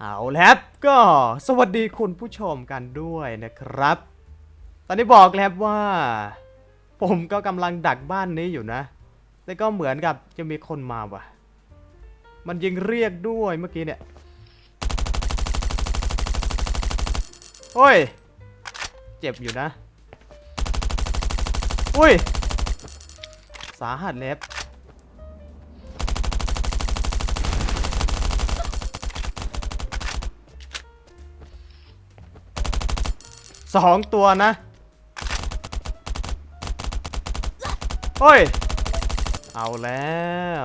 เอาแล้วก็สวัสดีคุณผู้ชมกันด้วยนะครับ ตอนนี้บอกแล้วว่า ผมก็กำลังดักบ้านนี้อยู่นะแต่ก็เหมือนกับจะมีคนมาว่ะ มันยิงเรียกด้วยเมื่อกี้เนี่ยโอ้ย เจ็บอยู่นะ อุ้ย สาหัสเล็บ สองตัวนะเฮ้ย เอาแล้ว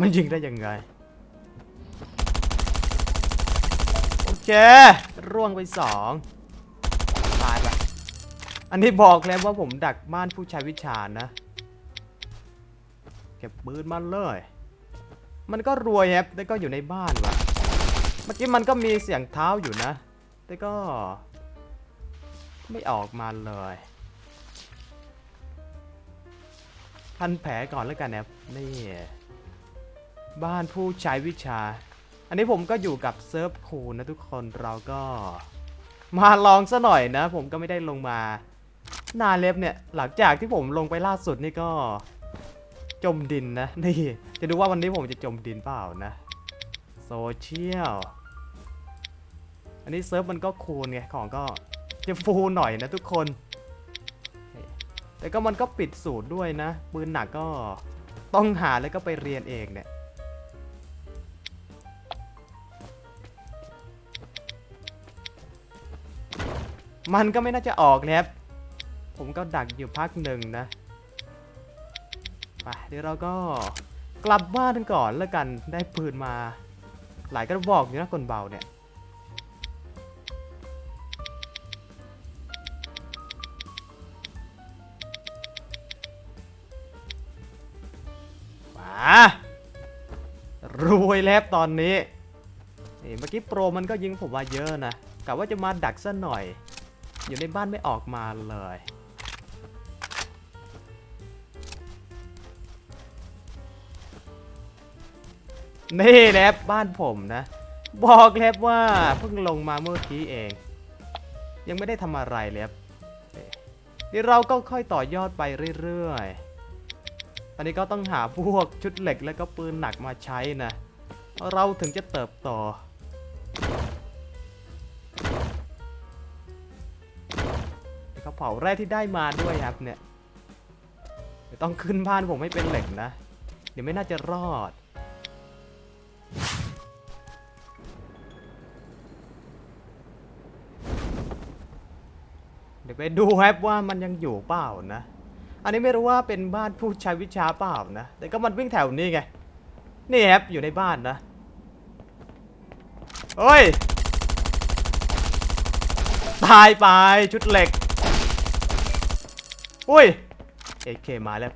มันยิงได้ยังไง โอเค ร่วงไปสองตายละอันนี้บอกแล้วว่าผมดักบ้านผู้ใช้วิชานะ เก็บปืนมาเลย มันก็รวยแฮปแต่ก็อยู่ในบ้านว่ะเมื่อกี้มันก็มีเสียงเท้าอยู่นะ แต่ก็ ไม่ออกมาเลยพันแผลก่อนแล้วกันนะครับนี่ บ้านผู้ใช้วิชา อันนี้ผมก็อยู่กับเซิร์ฟคูลนะทุกคนเราก็ มาลองซะหน่อยนะ ผมก็ไม่ได้ลงมานาเล็บเนี่ย หลังจากที่ผมลงไปล่าสุดนี่ก็ จมดินนะ นี่ จะดูว่าวันนี้ผมจะจมดินเปล่านะโซเชียลอันนี้เซิร์ฟมันก็คูลไงของก็ จะฟูหน่อยนะทุกคน แต่ก็มันก็ปิดสูตรด้วยนะ ปืนหนักก็ต้องหาแล้วก็ไปเรียนเองเนี่ย มันก็ไม่น่าจะออกนะครับ ผมก็ดักอยู่พักหนึ่งนะ ไปเดี๋ยวเราก็กลับบ้านกันก่อนแล้วกัน ได้ปืนมา หลายกระบอกอยู่นะคนเบาเนี่ย รวยแล้วตอนนี้นี่เมื่อกี้โปรมันก็ยิงผมมาเยอะนะกะว่าจะมาดักซะหน่อย อยู่ในบ้านไม่ออกมาเลย นี่แลบบ้านผมนะ บอกแล้วว่าเพิ่งลงมาเมื่อกี้เอง ยังไม่ได้ทำอะไรเลยครับนี่เดี๋ยวเราก็ค่อยต่อยอดไปเรื่อยๆ อนนี้ก็ต้องหาพวกชุดเหล็กแล้วก็ปืนหนักมาใช้นะ เราถึงจะเติบโตกระเป๋าแรกที่ได้มาด้วยครับเนี่ยต้องขึ้นบ้านผมให้เป็นเหล็กนะ เดี๋ยวไม่น่าจะรอด เดี๋ยวไปดูครับว่ามันยังอยู่เปล่านะ อันนี้ไม่รู้ว่าเป็นบ้านผู้ใช้วิชาเปล่านะ แต่ก็มันวิ่งแถวนี้ไง นี่ครับอยู่ในบ้านนะเฮ้ย ตายไปชุดเหล็ก อุ้ยเอเคมาแล้ว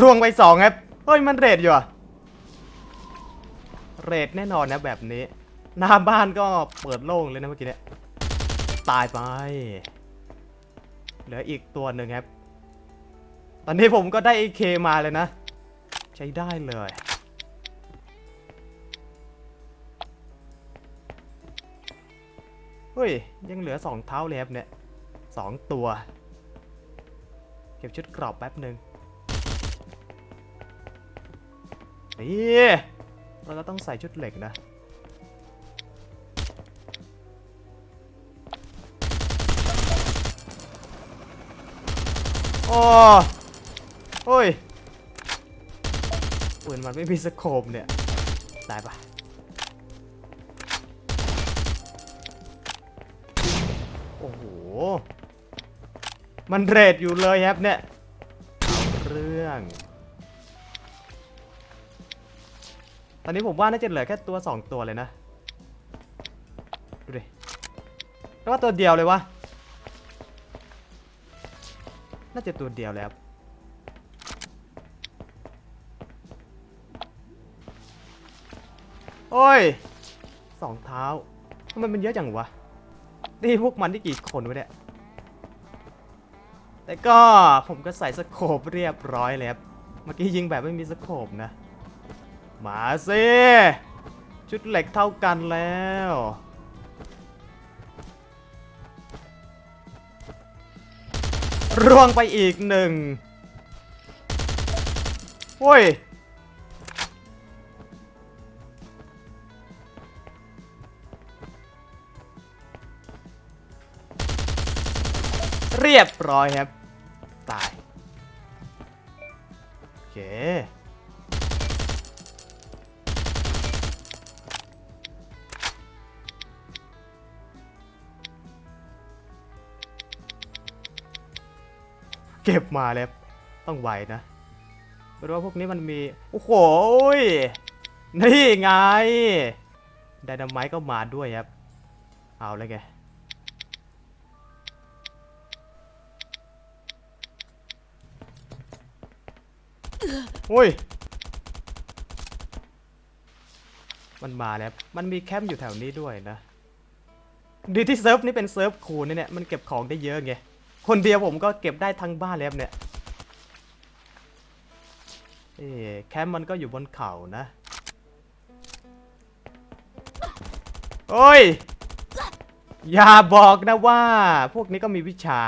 ร่วงไปสองครับ เฮ้ย มันเรดอยู่อะเรทแน่นอนนะแบบนี้ หน้าบ้านก็เปิดโล่งเลยนะเมื่อกี้เนี่ย ตายไป เหลืออีกตัวหนึ่งครับ ตอนนี้ผมก็ได้ AK มาเลยนะ ใช้ได้เลย เฮ้ย ยังเหลือสองเท้าเลยครับเนี่ยสองตัว เก็บชุดกรอบแป๊บหนึ่งนี่เราก็ต้องใส่ชุดเหล็กนะ โอ้โอ้ยปืนมันไม่มีสโคปเนี่ย ตายปะโอ้โห มันเรดอยู่เลยครับเนี่ย เรื่อง ตอนนี้ผมว่าน่าจะเหลือแค่ตัว 2 ตัวเลยนะ ดูดิแล้วว่าตัวเดียวเลยวะ น่าจะตัวเดียวแล้วโอ้ยสองเท้าทำไมมันเยอะจังวะ นี่พวกมันที่กี่คนวะเนี่ย แต่ก็ผมก็ใส่สโคปเรียบร้อยเลยครับเมื่อกี้ยิงแบบไม่มีสโคปนะ มาสิ ชุดเหล็กเท่ากันแล้ว ร่วงไปอีกหนึ่งโอ้ย เรียบร้อยครับ ตาย โอเค ก็บมาแล้ว ต้องไวนะไม่รู้ว่าพวกนี้มันมี โอ้โหนี่ไงไดนาไมต์ก็มาด้วยครับ เอาเลยไงโอ้ย มันมาแล้ว มันมีแคมป์อยู่แถวนี้ด้วยนะ ดีที่เซิร์ฟนี่เป็นเซิร์ฟคูลนเนี่ย มันเก็บของได้เยอะไง คนเดียวผมก็เก็บได้ทั้งบ้านแล้วเนี่ยเอ๊แคมป์มันก็อยู่บนเขานะโอ้ย อย่าบอกนะว่า พวกนี้ก็มีวิชา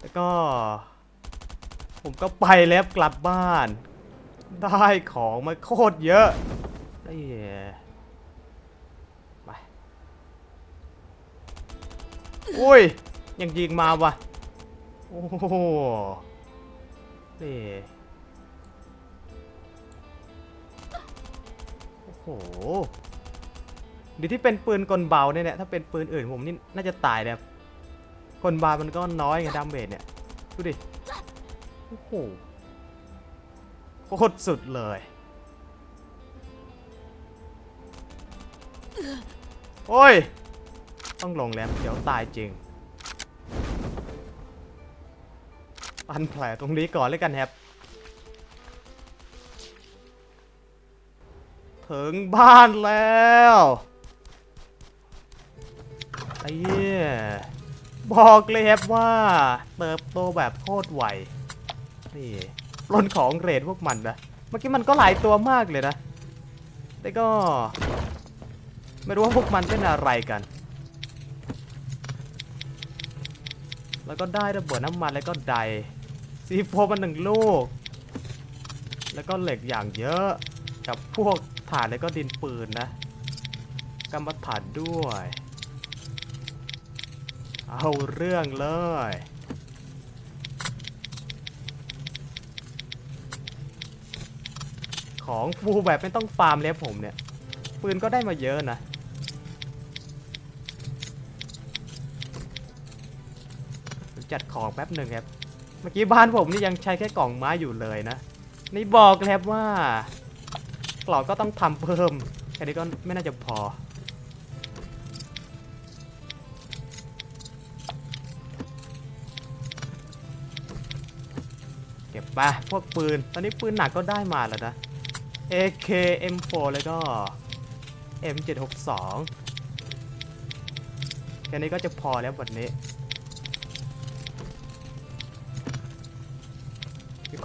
แล้วก็ ผมก็ไปแล้วกลับบ้าน ได้ของมาโคตรเยอะไอ้เหี้ยไป โอ้ย ยังยิงมาวะโอ้โหนี่โอ้โหดีที่เป็นปืนกลเบาเนี่ยเนี่ยถ้าเป็นปืนอื่นผมนี่น่าจะตายเลยครับกลบามันก็น้อยไงดาเมจเนี่ย ดูดิ โอ้โห โคตรสุดเลย โอ้ย ต้องลงแล้วเดี๋ยวตายจริงปันแผลตรงนี้ก่อนเลยกันครับ ถึงบ้านแล้วไอ้เหี้ยบอกเลยครับว่าเติบโตแบบโคตรไวนี่ปล้นของเรทพวกมันนะเมื่อกี้มันก็หลายตัวมากเลยนะ แต่ก็ ไม่รู้ว่าพวกมันเป็นอะไรกัน แล้วก็ได้ระเบิดน้ำมันแล้วก็ไดซีโฟมันหนึ่งลูก แล้วก็เหล็กอย่างเยอะ กับพวกถ่านแล้วก็ดินปืนนะกำมะถ่านด้วย เอาเรื่องเลย ของฟูแบบไม่ต้องฟาร์มแล้วผมเนี่ย ปืนก็ได้มาเยอะนะ จัดของแป๊บหนึ่งครับ เมื่อกี้บ้านผมนี่ยังใช้แค่กล่องไม้อยู่เลยนะ นี่บอกเลยครับว่ากล่องก็ต้องทำเพิ่มแค่นี้ก็ไม่น่าจะพอ เก็บไปพวกปืน ตอนนี้ปืนหนักก็ได้มาแล้วนะ AK M4 แล้วก็ M762 แค่นี้ก็จะพอแล้ววันนี้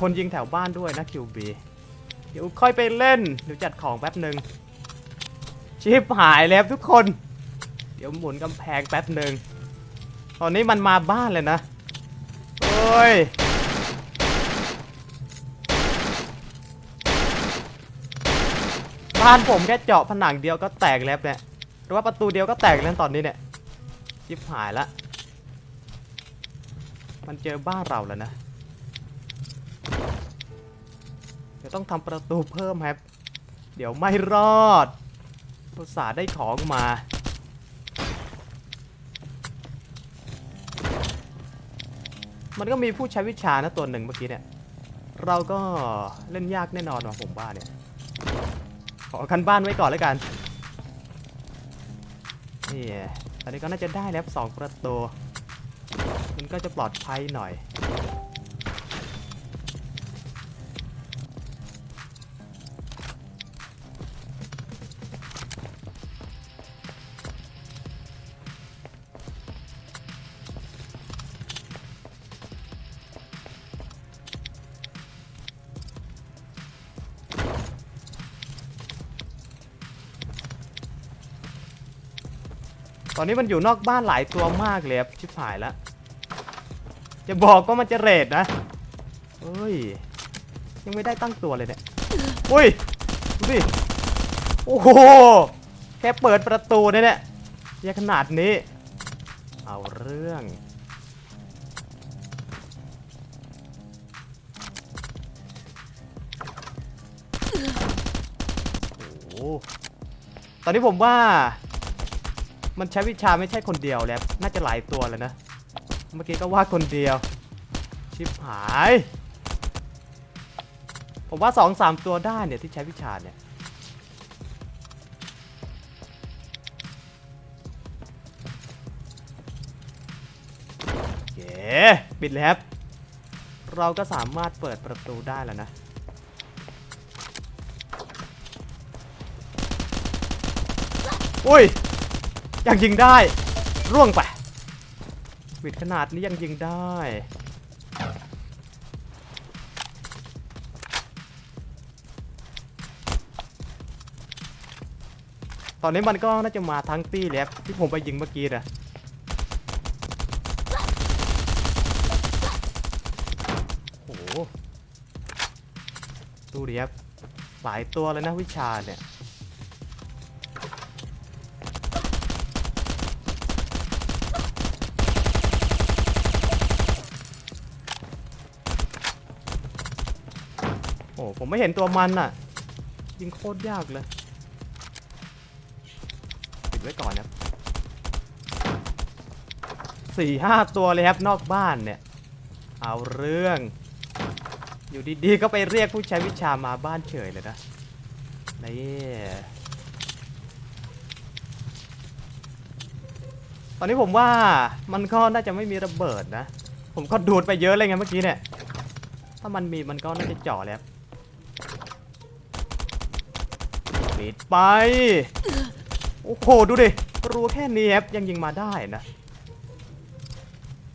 คนยิงแถวบ้านด้วยนะ QB เดี๋ยวค่อยไปเล่นเดี๋ยวจัดของแป๊บหนึ่งชิปหายแล้วทุกคน เดี๋ยวหมุนกำแพงแป๊บหนึ่งตอนนี้มันมาบ้านเลยนะโอ้ยบ้านผมแค่เจาะผนังเดียวก็แตกแล้วเนี่ยหรือว่าประตูเดียวก็แตกแล้วตอนนี้เนี่ยชิบหายละ มันเจอบ้านเราแล้วนะ เดี๋ยวต้องทำประตูเพิ่มครับ เดี๋ยวไม่รอดอุตส่าได้ของมา มันก็มีผู้ใช้วิชานะตัวหนึ่งเมื่อกี้เนี่ย เราก็เล่นยากแน่นอนว่ะผมบ้าเนี่ย ขอกันบ้านไว้ก่อนแล้วกัน นี่ตอนนี้ก็น่าจะได้แล้วสองประตู มันก็จะปลอดภัยหน่อย อนนี้มันอยู่นอกบ้านหลายตัวมากเลยครับชิบหายแล้วจะบอกว่ามันจะเรดนะเฮ้ย ยังไม่ได้ตั้งตัวเลยเนี่ยอุ้ยดูดิโอ้โหแค่เปิดประตูเนี่ยเนี่ยยังขนาดนี้ เอาเรื่องโอ้ตอนนี้ผมว่า มันใช้วิชาไม่ใช่คนเดียวแล้ว น่าจะหลายตัวแล้วนะ เมื่อกี้ก็ว่าคนเดียว ชิบหาย ผมว่าสองสามตัวได้เนี่ยที่ใช้วิชาเนี่ย โอเค ปิดเลยครับเราก็สามารถเปิดประตูได้แล้วนะอุ้ย ยังยิงได้ ร่วงไปวิดขนาดนี้ยังยิงได้ ตอนนี้มันก็น่าจะมาทั้งตี้แล้วที่ผมไปยิงเมื่อกี้นะโอ้โหดูดิครับหลายตัวเลยนะวิชาเนี่ย โอ้ผมไม่เห็นตัวมันอะ ยิงโคตรยากเลยปิดไว้ก่อนนะสี่ห้าตัวเลยครับนอกบ้านเนี่ย เอาเรื่อง อยู่ดีๆก็ไปเรียกผู้ใช้วิชามาบ้านเฉยเลยนะนี่ตอนนี้ผมว่ามันก็น่าจะไม่มีระเบิดนะ ผมก็ดูดไปเยอะเลยไงเมื่อกี้เนี่ย ถ้ามันมีมันก็น่าจะเจ่อแล้ว ปิด ไป โอ้โห ดูดิรัวแค่นี้ครับยังยิงมาได้นะ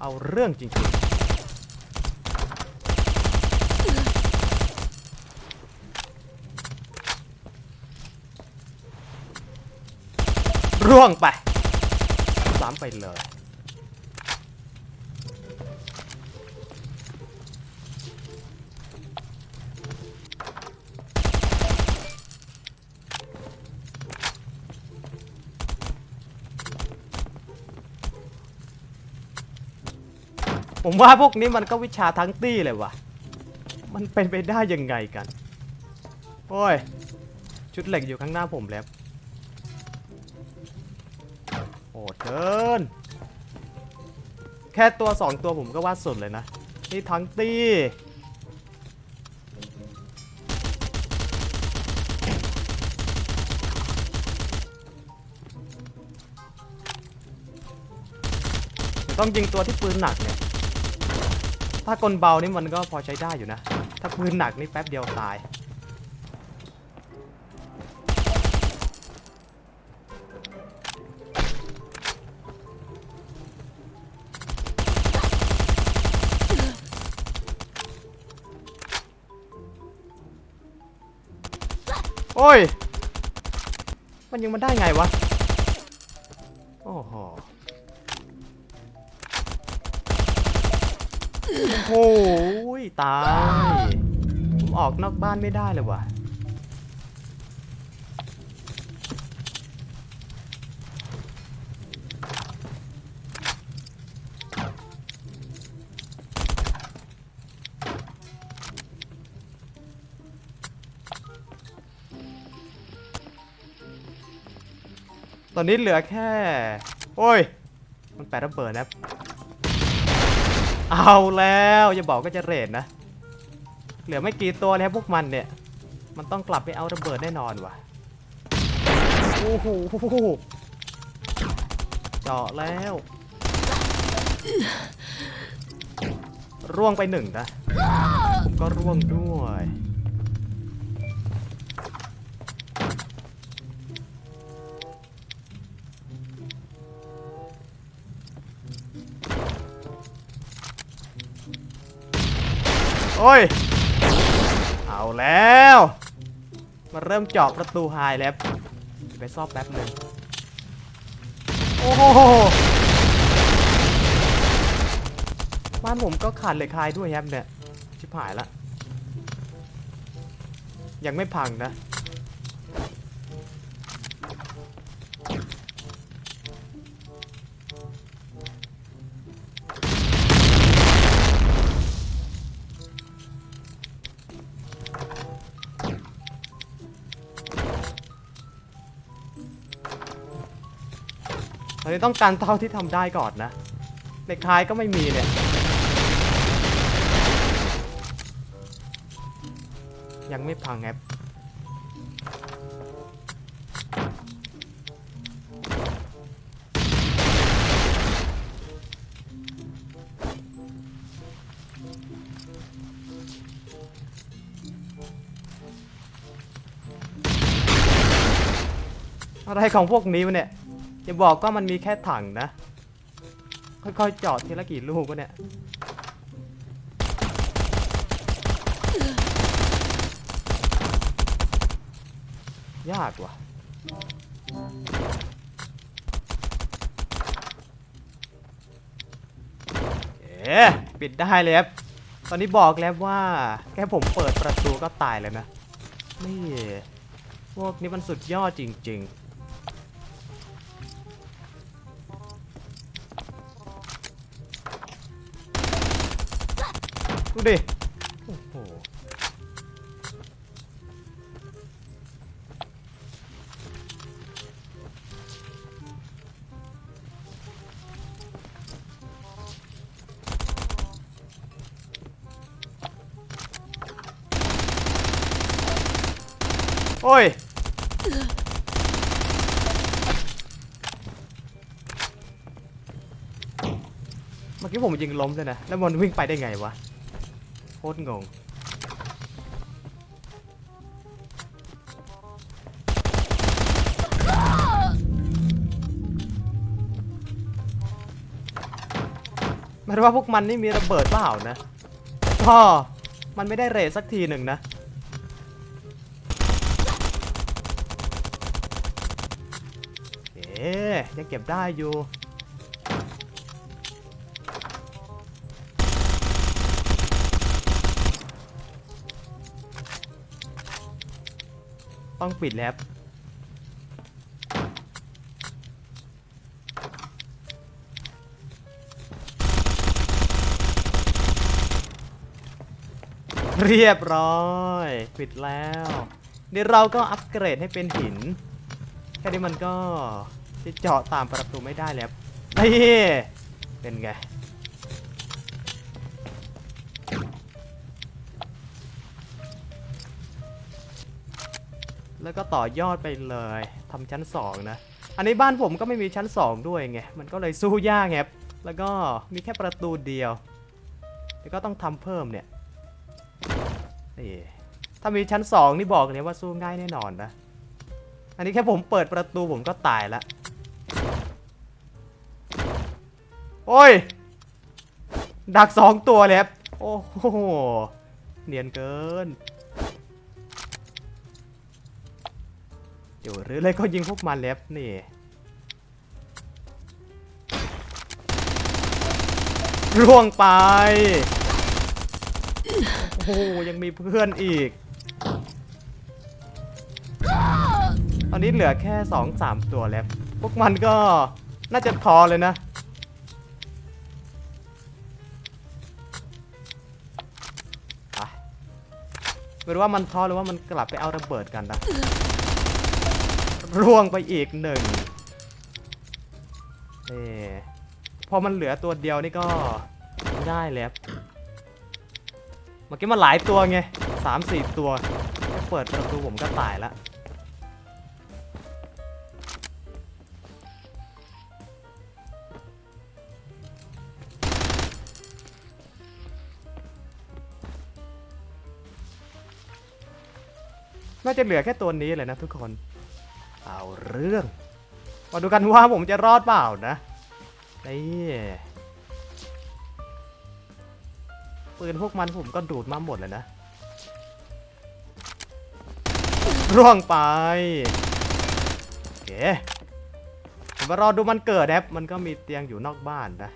เอาเรื่องจริงๆ ร่วงไป สามไปเลย ผมว่าพวกนี้มันก็วิชาทั้งตี้เลยว่ะมันเป็นไปได้ยังไงกัน โอ้ย ชุดเหล็กอยู่ข้างหน้าผมแล้ว โอ้เทิน แค่ตัวสองตัวผมก็ว่าสุดเลยนะ นี่ทั้งตี้ ต้องยิงตัวที่ปืนหนักเนี่ย ถ้ากลเบานี่มันก็พอใช้ได้อยู่นะ ถ้าปืนหนักนี่แป๊บเดียวตาย โอ้ย มันยิงมันได้ไงวะ โอ้โหตาย ผมออกนอกบ้านไม่ได้เลยว่ะ ตอนนี้เหลือแค่ โอ้ย มันแปดระเบิดนะครับ เอาแล้วอย่าบอกก็จะเรดนะ เหลือไม่กี่ตัวแล้วพวกมันเนี่ย มันต้องกลับไปเอาระเบิดแน่นอนว่ะโอ้โหเจาะแล้ว ร่วงไปหนึ่งนะผมก็ร่วงด้วย โอ้ย เอาแล้ว มาเริ่มเจาะประตูไฮแล้ว ไปซ่อมแป๊บหนึ่งโอ้โหบ้านผมก็ขาดเหล็กคายด้วยครับเนี่ย ชิบหายละ ยังไม่พังนะ นี้ต้องการเท่าที่ทำได้ก่อนนะเหล็กคายก็ไม่มีเนี่ย ยังไม่พังแอปอะไรของพวกนี้วะเนี่ย อย่าบอกก็มันมีแค่ถังนะ ค่อยๆเจาะทีละกี่ลูกวะเนี่ย ยากว่ะ เอ๊ะปิดได้เลยครับ ตอนนี้บอกแล้วว่าแค่ผมเปิดประตูก็ตายเลยนะ นี่ พวกนี้มันสุดยอดจริง ๆ ดูดิ โอ้โห โอ้ย เมื่อกี้ผมยิงล้มเลยนะ แล้วมันวิ่งไปได้ไงวะ โคตรงงหมายว่าพวกมันนี่มีระเบิดเปล่านะก็มันไม่ได้เรทสักทีหนึ่งนะเอ๊ยังเก็บได้อยู่ ต้องปิดแล้วเรียบร้อย ปิดแล้วเดี๋ยวเราก็อัปเกรดให้เป็นหิน แค่นี้มันก็จะเจาะตามประตูไม่ได้แล้วนี่เป็นไง แล้วก็ต่อยอดไปเลยทำชั้น 2 นะ อันนี้บ้านผมก็ไม่มีชั้น 2 ด้วยไง มันก็เลยสู้ยากครับ แล้วก็มีแค่ประตูเดียว แล้วก็ต้องทำเพิ่มเนี่ย นี่ ถ้ามีชั้น 2 นี่บอกเลยว่าสู้ง่ายแน่นอนนะ อันนี้แค่ผมเปิดประตูผมก็ตายละ โอ้ย ดักสองตัวเลยครับ โอ้โห เนียนเกิน อยู่หรืออะไรก็ยิงพวกมันเล็บนี่ร่วงไป โอ้โหยังมีเพื่อนอีก ตอนนี้เหลือแค่สองสามตัวแล้ว พวกมันก็น่าจะทอเลยนะ ไม่รู้ว่ามันท้อหรือว่ามันกลับไปเอาระเบิดกันนะ ร่วงไปอีกหนึ่งนี่พอมันเหลือตัวเดียวนี่ก็ง่ายแล้วเมื่อกี้มันหลายตัวไงสามสี่ตัวเปิดประตูผมก็ตายละน่าจะเหลือแค่ตัวนี้เลยนะทุกคน เอาเรื่อง มาดูกันว่าผมจะรอดเปล่านะนี่ปืนพวกมันผมก็ดูดมาหมดเลยนะ ร่วงไปโอเคเดี๋ยวมารอดูมันเกิดนะครับมันก็มีเตียงอยู่นอกบ้านนะ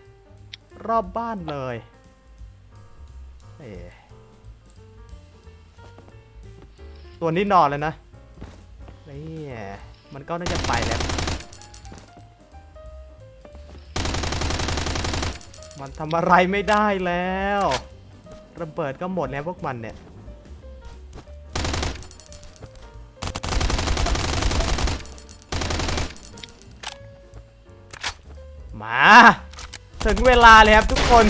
รอบบ้านเลยเอตัวนี้นอนเลยนะนี่ มันก็น่าจะไปแล้ว มันทำอะไรไม่ได้แล้ว ระเบิดก็หมดแล้วพวกมันเนี่ย มา ถึงเวลาเลยครับทุกคน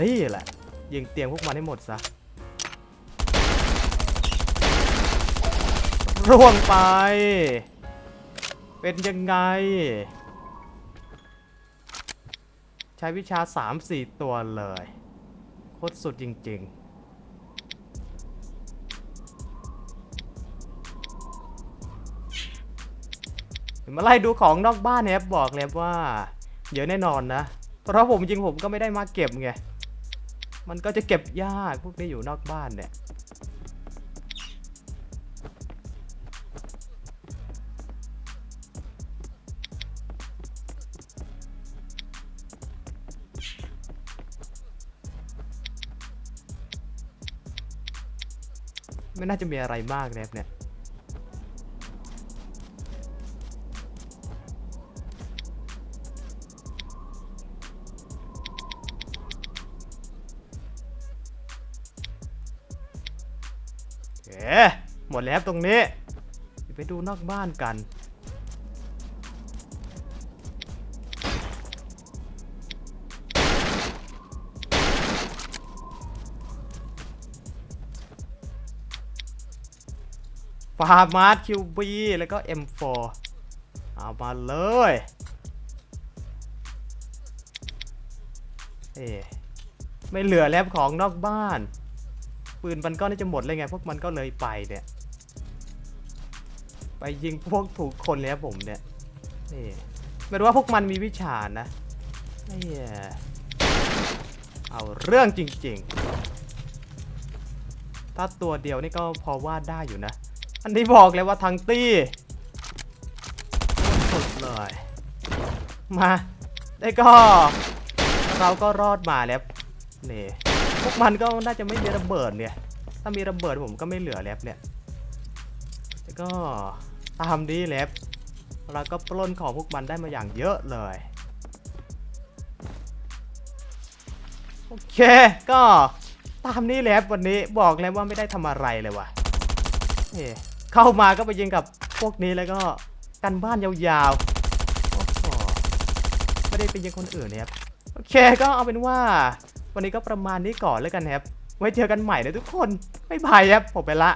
นี่แหละ ยิงเตียงพวกมันให้หมดซะ ร่วงไป เป็นยังไง ใช้วิชา 3-4 ตัวเลย โคตรสุดจริง ๆมาไล่ดูของนอกบ้านเนี่ยบบอกเลยว่าเยอะแน่นอนนะ เพราะผมจริงผมก็ไม่ได้มาเก็บไง มันก็จะเก็บยากพวกนี้อยู่นอกบ้านเนี่ย ไม่น่าจะมีอะไรมากนะครับเนี่ยหมดแล้วตรงนี้ ไปดูนอกบ้านกัน ฟาร์มาร์คิวบีแล้วก็ M4 เอามาเลยเอ๊ไม่เหลือแล้วของนอกบ้าน ปืนมันก็น่าจะหมดเลยไง พวกมันก็เลยไปเนี่ย ไปยิงพวกถูกคนเลยครับผมเนี่ยนี่ไม่รู้ว่าพวกมันมีวิชานะนี่เอาเรื่องจริงๆ ถ้าตัวเดียวนี่ก็พอวาดได้อยู่นะ อันนี้บอกเลยว่าทั้งตี้สุดเลย มาได้ก็ เราก็รอดมาแล้วนี่พวกมันก็น่าจะไม่มีระเบิดเนี่ยถ้ามีระเบิดผมก็ไม่เหลือแล้วเนี่ยแล้วก็ตามนี้แล้วเราก็ปล้นของพวกมันได้มาอย่างเยอะเลยโอเค ก็ตามนี้แหละครับวันนี้บอกแล้วว่าไม่ได้ทำอะไรเลยว่ะนี่ เข้ามาก็ไปยิงกับพวกนี้แล้วก็กันบ้านยาวๆโอ้โหไม่ได้ไปยิงคนอื่นนะครับโอเคก็เอาเป็นว่า วันนี้ก็ประมาณนี้ก่อนแล้วกันครับไว้เจอกันใหม่นะทุกคนบ๊ายบายครับผมไปละ